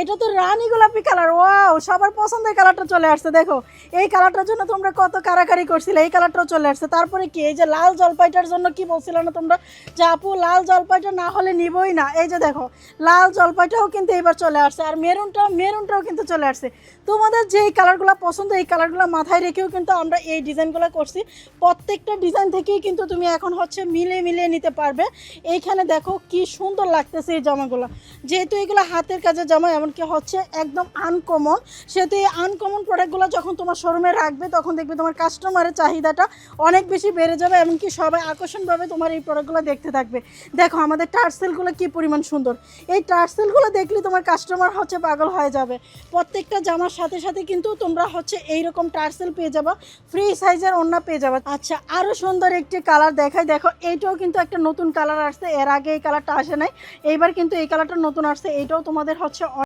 এটা তো রানী গোলাপি কালার, ওয়াও, সবার পছন্দের কালারটা চলে আসছে, দেখো। এই কালারটার জন্য তোমরা কত কারাকারি করছিলে, এই কালারটাও চলে আসছে। তারপরে কি, এই যে লাল জলপাইটার জন্য কি বলছিলে না তোমরা? যে আপু, লাল জলপাইটা না হলে নিবই না। এই যে দেখো, লাল জলপাইটাও কিন্তু এবার চলে আসছে, আর মেরুনটাও মেরুনটাও কিন্তু চলে আসছে। তোমাদের যেই কালারগুলো পছন্দ, এই কালারগুলো মাথায় রেখেও কিন্তু আমরা এই ডিজাইনগুলো করছি। প্রত্যেকটা ডিজাইন থেকেই কিন্তু তুমি এখন হচ্ছে মিলে মিলিয়ে নিতে পারবে। এইখানে দেখো কি সুন্দর লাগতেছে এই জামাগুলো। যেহেতু এগুলো হাতের কাজের জামা এমনকি হচ্ছে একদম আনকমন সেহেতু এই আনকমন প্রোডাক্টগুলো যখন তোমার শোরুমে রাখবে, তখন দেখবে তোমার কাস্টমারের চাহিদাটা অনেক বেশি বেড়ে যাবে এমনকি সবাই আকর্ষণভাবে তোমার এই প্রোডাক্টগুলো দেখতে থাকবে। দেখো, আমাদের টার্সেলগুলো কি পরিমাণ সুন্দর। এই টার্সেলগুলো দেখলে তোমার কাস্টমার হচ্ছে পাগল হয়ে যাবে। প্রত্যেকটা জামার সাথে সাথে কিন্তু তোমরা হচ্ছে এইরকম টার্সেল পেয়ে যাবা ফ্রি সাইজের ওড়না পেয়ে যাবা। আচ্ছা আরও সুন্দর একটি কালার দেখায় দেখো এইটাও কিন্তু একটা নতুন কালার আসছে। এর আগে এই কালারটা আসে নাই। এইবার কিন্তু এই কালারটা নতুন আসছে। এইটাও তোমাদের হচ্ছে